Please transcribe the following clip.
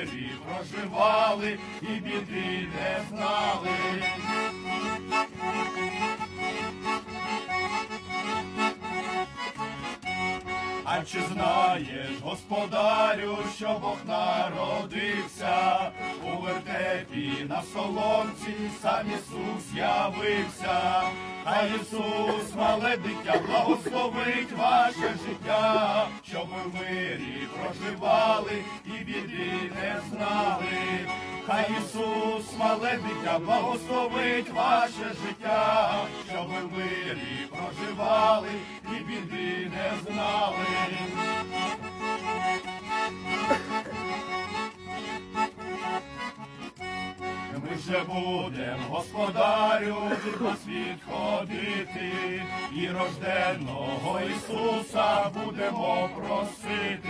мирі проживали і біди не знали. А чи знаєш, господарю, що Бог народився у вертепі на соломці, сам Ісус явився, а Ісус, мале дитя, благословить ваше життя, щоб ви в мирі проживали знали. Хай Ісус, мале благословить ваше життя, щоб ви мирі проживали і біди не знали. Ми вже будем, господарю, від вас відходити, і рожденного Ісуса будемо просити.